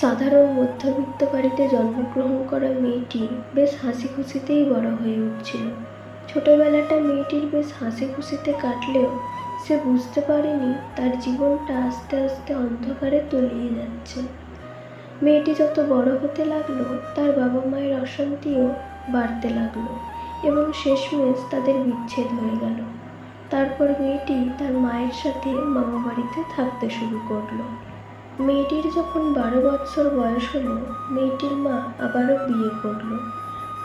সাধারণ মধ্যবিত্ত বাড়িতে জন্মগ্রহণ করা মেয়েটি বেশ হাসি খুশিতেই বড় হয়ে উঠছিল। ছোটবেলাটা মেয়েটির বেশ হাসি খুশিতে কাটলেও সে বুঝতে পারেনি তার জীবনটা আস্তে আস্তে অন্ধকারে তলিয়ে যাচ্ছে। মেয়েটি যত বড় হতে লাগল, তার বাবা মায়ের অশান্তিও বাড়তে লাগল এবং শেষমেশ তাদের বিচ্ছেদ হয়ে গেল। তারপর মেয়েটি তার মায়ের সাথে মামা বাড়িতে থাকতে শুরু করল। মেয়েটির যখন বারো বৎসর বয়স হলো, মেয়েটির মা আবারও বিয়ে করল।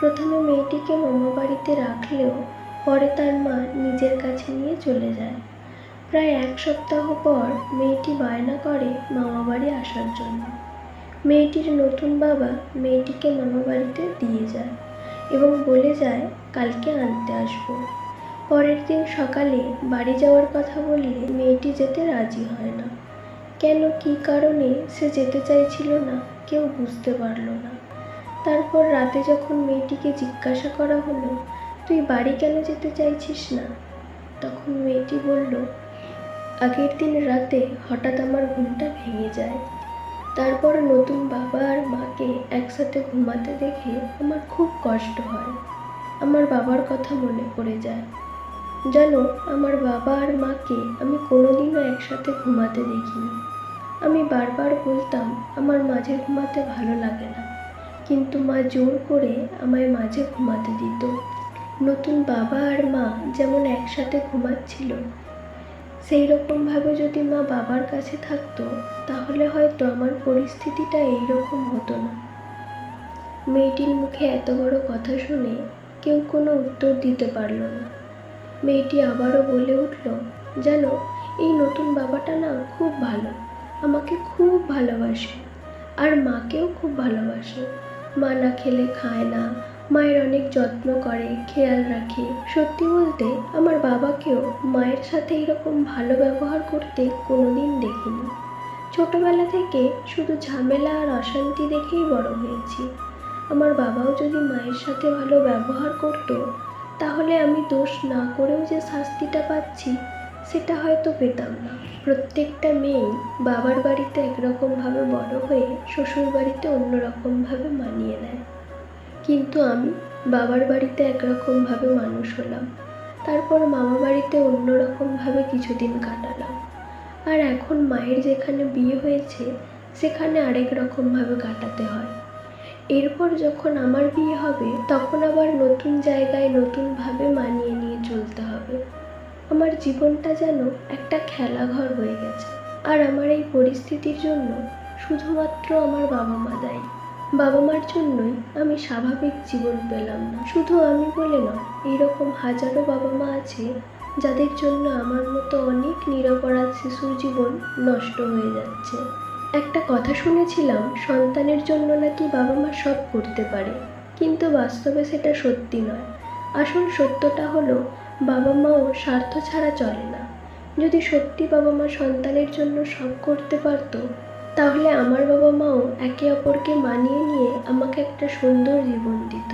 প্রথমে মেয়েটিকে মামা বাড়িতে রাখলেও পরে তার মা নিজের কাছে নিয়ে চলে যায়। প্রায় এক সপ্তাহ পর মেয়েটি বায়না করে মামা বাড়ি আসার জন্য। মেয়েটির নতুন বাবা মেয়েটিকে মামা বাড়িতে দিয়ে যায় এবং বলে যায়, কালকে আনতে আসব। পরের দিন সকালে বাড়ি যাওয়ার কথা বললে মেয়েটি যেতে রাজি হয় না। কেন, কী কারণে সে যেতে চাইছিল না, কেউ বুঝতে পারল না। তারপর রাতে যখন মেয়েটিকে জিজ্ঞাসা করা হলো, তুই বাড়ি কেন যেতে চাইছিস না? তখন মেয়েটি বলল, আগের দিন রাতে হঠাৎ আমার ঘুমটা ভেঙে যায়। তারপর নতুন বাবা আর মাকে একসাথে ঘুমাতে দেখে আমার খুব কষ্ট হয়। আমার বাবার কথা মনে পড়ে যায়। জানো, আমার বাবা আর মাকে আমি কোনোদিনও একসাথে ঘুমাতে দেখিনি। আমি বারবার বলতাম, আমার মাঝে ঘুমাতে ভালো লাগে না। কিন্তু মা জোর করে আমায় মাঝে ঘুমাতে দিত। নতুন বাবা আর মা যেমন একসাথে ঘুমাচ্ছিল সেই রকমভাবে যদি মা বাবার কাছে থাকতো, তাহলে হয়তো আমার পরিস্থিতিটা এই রকম হতো না। মেয়েটির মুখে এত বড় কথা শুনে কেউ কোনো উত্তর দিতে পারল না। মেয়েটি আবারও বলে উঠল, জানো, এই নতুন বাবাটা না খুব ভালো। আমাকে খুব ভালোবাসে আর মাকেও খুব ভালোবাসে। মা না খেলে খায় না, মায়ের অনেক যত্ন করে, খেয়াল রাখে। সত্যি বলতে আমার বাবাকেও মায়ের সাথে এরকম ভালো ব্যবহার করতে কোনোদিন দেখিনি। ছোটবেলা থেকে শুধু ঝামেলা আর অশান্তি দেখেই বড় হয়েছি। আমার বাবাও যদি মায়ের সাথে ভালো ব্যবহার করতো, তাহলে আমি দোষ না করেও যে শাস্তিটা পাচ্ছি সেটা হয়তো পেতাম না। প্রত্যেকটা মেয়েই বাবার বাড়িতে একরকমভাবে বড় হয়ে শ্বশুর বাড়িতে অন্যরকমভাবে মানিয়ে নেয়। কিন্তু আমি বাবার বাড়িতে একরকমভাবে মানুষ হলাম। তারপর মামা বাড়িতে অন্যরকমভাবে কিছুদিন কাটালাম। আর এখন মায়ের যেখানে বিয়ে হয়েছে, সেখানে আরেক রকমভাবে কাটাতে হয়। এরপর যখন আমার বিয়ে হবে, তখন আবার নতুন জায়গায় নতুনভাবে মানিয়ে আমার জীবনটা যেন একটা খেলাঘর হয়ে গেছে। আর আমার এই পরিস্থিতির জন্য শুধুমাত্র আমার বাবা মা দায়ী। বাবা মার জন্যই আমি স্বাভাবিক জীবন পেলাম না। শুধু আমি বলে নয়, এইরকম হাজারো বাবা মা আছে যাদের জন্য আমার মতো অনেক নিরপরাধ শিশুর জীবন নষ্ট হয়ে যাচ্ছে। একটা কথা শুনেছিলাম, সন্তানের জন্য নাকি বাবা মা সব করতে পারে। কিন্তু বাস্তবে সেটা সত্যি নয়। আসল সত্যটা হলো বাবা মাও স্বার্থ ছাড়া চলে না। যদি সত্যি বাবা মা সন্তানের জন্য সব করতে পারতো, তাহলে আমার বাবা মাও একে অপরকে মানিয়ে নিয়ে আমাকে একটা সুন্দর জীবন দিত।